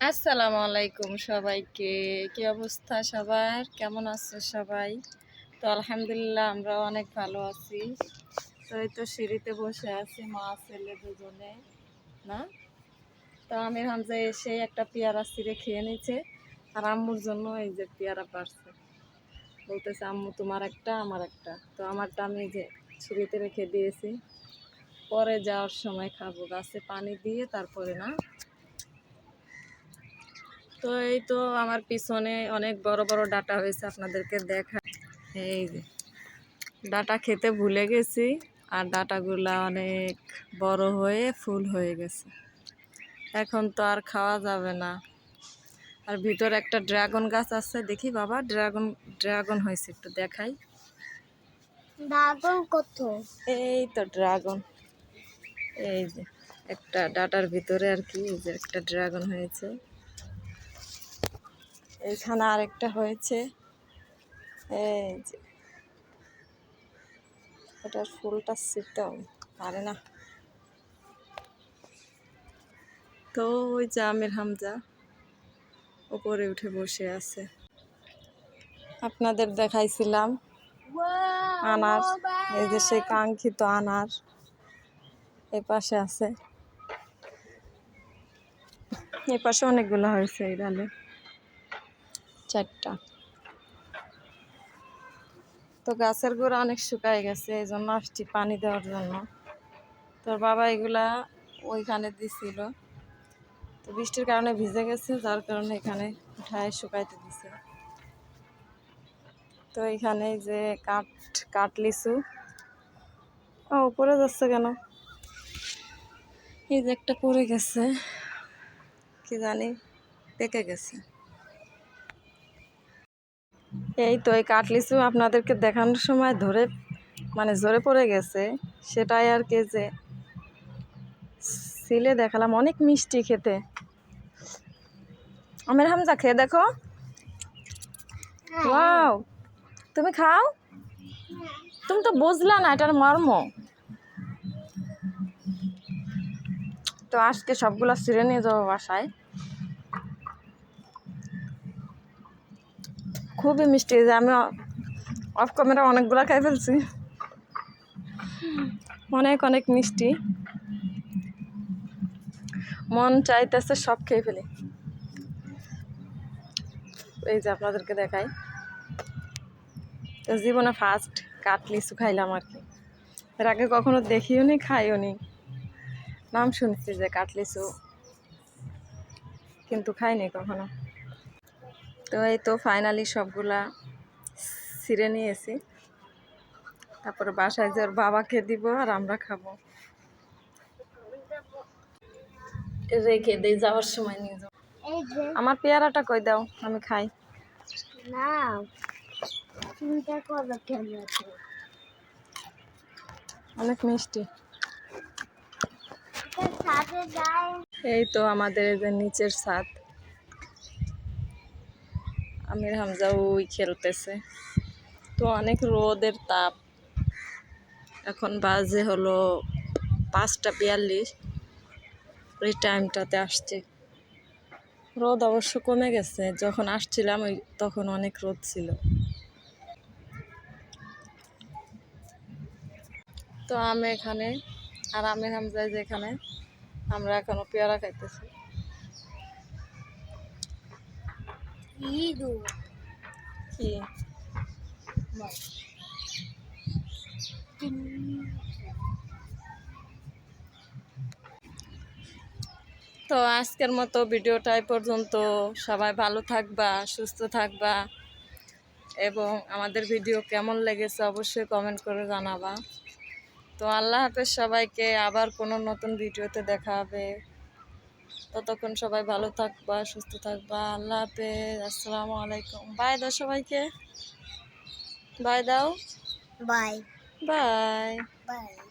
আসসালামু আলাইকুম সবাইকে। কি অবস্থা সবার? কেমন আছে সবাই? তো আলহামদুলিল্লাহ আমরা অনেক ভালো আছি। তো এই তো সিঁড়িতে বসে আছি, মা, ছেলে দুজনে, না? তো আমি হামজা এসে একটা পেয়ারা ছিঁড়ে খেয়ে নিচ্ছে, আর আম্মুর জন্য এই যে পেয়ারা পারছে বলতেছে, আম্মু, তোমার একটা, আমার একটা। তো আমারটা আমি যে সিঁড়িতে রেখে দিয়েছি। পরে যাওয়ার সময় খাব, গাছে পানি দিয়ে তারপরে না তো এই তো আমার পিছনে অনেক বড় বড় ডাটা হয়েছে আপনাদেরকে দেখা এই যে ডাটা খেতে ভুলে গেছি আর ডাটাগুলা অনেক বড় হয়ে ফুল হয়ে গেছে। এখন তো আর খাওয়া যাবে না। আর ভিতর একটা ড্রাগন গাছ আছে দেখি বাবা ড্রাগন ড্রাগন হয়েছে একটু দেখাই। ড্রাগন কত? এই তো ড্রাগন। এই যে একটা ডাটার ভিতরে আর কি এই যে একটা ড্রাগন হয়েছে। এইখানে আরেকটা হয়েছে। এই যে। এটার ফুলটা হবে পারে না। তো ওই যে আমির হামজা উপরে উঠে বসে আছে। আপনাদের দেখাইছিলাম আনার এই যে সেই কাঙ্ক্ষিত আনার এই পাশে আছে। এই পাশে অনেকগুলো হয়েছে এই ডালে। চারটা। তো গাছের গোড়া অনেক শুকায় গেছে, এই জন্য আসছি পানি দেওয়ার জন্য। তোর বাবা এগুলা ওইখানে দিছিল। তো বৃষ্টির কারণে ভিজে গেছে, যার কারণে এখানে উঠায় শুকাইতে দিছে। তো এখানে যে কাঠ কাঠ লিচু। ও, উপরে যাচ্ছে কেন? এই যে একটা পড়ে গেছে, কি জানি, পেকে গেছে। এই তো এই কাঠ লিচু আপনাদেরকে দেখানোর সময় ধরে মানে জোরে পড়ে গেছে। সেটাই আর কি যে সিলে দেখালাম, অনেক মিষ্টি খেতে। আমের হামজা খেয়ে দেখো। ওয়াও, তুমি খাও? তুমি তো বুঝলা না এটার মর্ম। তো আজকে সবগুলা ছিঁড়ে নিয়ে যাব বাসায়। খুবই মিষ্টি যে আমি অফ ক্যামেরা অনেকগুলো খাই ফেলছি। অনেক অনেক মিষ্টি। মন চাইতেছে সব খেয়ে ফেলি। এই যে আপনাদেরকে দেখাই। তো জীবনে ফার্স্ট কাঠ লিচু খাইলাম আর কি। এর আগে কখনো দেখিও নি খাইও নি। নাম শুনছি যে কাঠ লিচু। কিন্তু খাইনি কখনো। তো এই তো ফাইনালি সবগুলা ছিঁড়ে নিয়েছি। তারপরে বাসায় যে ওর বাবাকে দিব আর আমরা খাব। রেখে দিই যাওয়ার সময় নিয়ে যাব আমার পেয়ারাটা কই দাও আমি খাই। না চিন্তা করো কেন? অনেক মিষ্টি। এই তো আমাদের এই যে নিচের ছাদ। আমির হামজা ওই খেলতেছে। তো অনেক রোদের তাপ। এখন বাজে হলো পাঁচটা বিয়াল্লিশ। ওই টাইমটাতে আসছে। রোদ অবশ্য কমে গেছে। যখন আসছিলাম ওই তখন অনেক রোদ ছিল। তো আমি এখানে আর আমির হামজা যে এখানে, আমরা এখনও পেয়ারা খাইতেছি। ইদু কি তো আজকের মতো ভিডিওটা পর্যন্ত। সবাই ভালো থাকবা, সুস্থ থাকবা এবং আমাদের ভিডিও কেমন লেগেছে অবশ্যই কমেন্ট করে জানাবা। তো আল্লাহ হাফেজ সবাইকে আবার কোনো নতুন ভিডিওতে দেখা হবে। ততক্ষণ সবাই ভালো থাকবা সুস্থ থাকবা। আল্লাহ হাফেজ। আসসালামু আলাইকুম। বাই দাও সবাইকে। বাই দাও। বাই। বাই। বাই।